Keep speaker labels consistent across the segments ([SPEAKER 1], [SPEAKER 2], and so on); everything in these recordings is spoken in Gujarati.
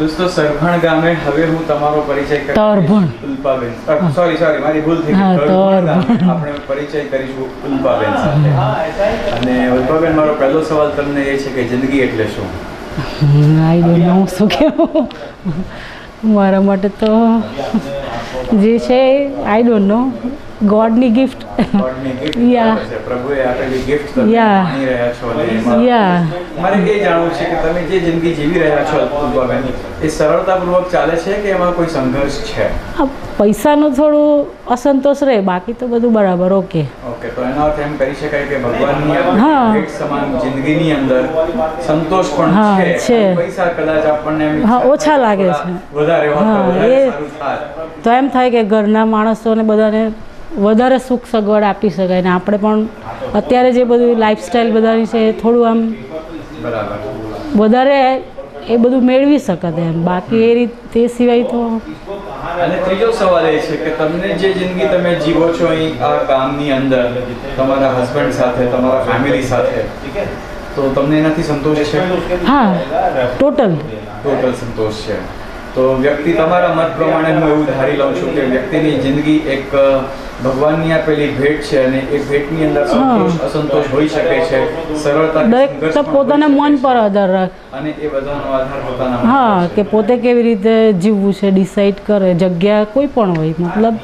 [SPEAKER 1] દોસ્તો સરભણ ગામે હવે હું તમારો પરિચય.
[SPEAKER 2] તરભણ.
[SPEAKER 1] ઉલ્પાબેન. સોરી સોરી મારી ભૂલ થઈ ગઈ. તરભણ આપણે પરિચય કરીશું ઉલ્પાબેન સાથે. અને ઉલ્પાબેન મારો પહેલો સવાલ તમને એ છે કે જિંદગી એટલે શું?
[SPEAKER 2] આઈ ડોન્ટ નો શું કહેવું મારા માટે તો જે છે આઈ ડોન્ટ નો. ગોડની ગિફ્ટ
[SPEAKER 1] ગોડની
[SPEAKER 2] યા
[SPEAKER 1] છે. પ્રભુએ આપેલી gift તમે માણી રહ્યા છો અને એમાં મારે એ જાણવું છે કે તમે જે જિંદગી જીવી રહ્યા છો ઉલ્પાબેન એ સરળતાપૂર્વક ચાલે છે કે એમાં કોઈ સંઘર્ષ છે?
[SPEAKER 2] આ પૈસાનું થોડું અસંતોષ રહે બાકી તો બધું બરાબર ઓકે
[SPEAKER 1] ઓકે તો એનો અર્થ એમ કરી શકાય કે ભગવાનની આ
[SPEAKER 2] હા.
[SPEAKER 1] સમાન જિંદગીની અંદર સંતોષ પણ છે
[SPEAKER 2] છે.
[SPEAKER 1] પૈસા કદાચ આપણને
[SPEAKER 2] હા, ઓછા લાગે છે.
[SPEAKER 1] વધારે
[SPEAKER 2] હા, એ- તો એમ થાય કે ઘરના માણસોને બધાને વધારે સુખ સગવડ આપી શકાય ને આપણે પણ અત્યારે જે બધું લાઈફસ્ટાઈલ બધાની છે એ થોડું આમ વધારે એ બધું મેળવી શકત એમ. બાકી એ રીત તે સિવાય તો
[SPEAKER 1] અને ત્રીજો સવાલ એ છે કે તમને જે જિંદગી તમે જીવો છો અહીં આ કામની અંદર તમારા હસબન્ડ સાથે તમારા ફેમિલી સાથે તો તમને એનાથી સંતોષ છે?
[SPEAKER 2] હા ટોટલ
[SPEAKER 1] ટોટલ સંતોષ છે. તો વ્યક્તિ તમારા મત પ્રમાણે હું એવું ધારી લઉં છું કે વ્યક્તિની જિંદગી એક ભગવાનની આપેલી ભેટ છે અને એ ભેટની અંદર સંતોષ અસંતોષ હોઈ શકે છે. સરળતા
[SPEAKER 2] દરેક પોતાના મન પર આધાર રાખ.
[SPEAKER 1] અને એ બધાનો આધાર પોતાના
[SPEAKER 2] હા કે પોતે કેવી રીતે જીવવું છે ડિસાઈડ કરે જગ્યા કોઈ પણ હોય મતલબ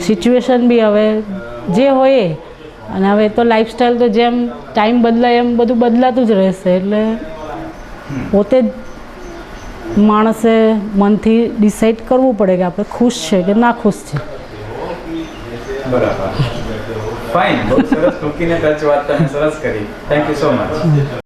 [SPEAKER 2] સિચ્યુએશન બી હવે જે હોય એ. અને હવે તો લાઈફસ્ટાઈલ તો જેમ ટાઈમ બદલાય એમ બધું બદલાતું જ રહેશે એટલે પોતે જ માણસે મનથી ડિસાઈડ કરવું પડે કે આપણે ખુશ છે કે ના ખુશ છે.
[SPEAKER 1] બરાબર. ફાઇન બહુ સરસ ટૂંકીને ટચ વાત તમે સરસ કરી. Thank you so much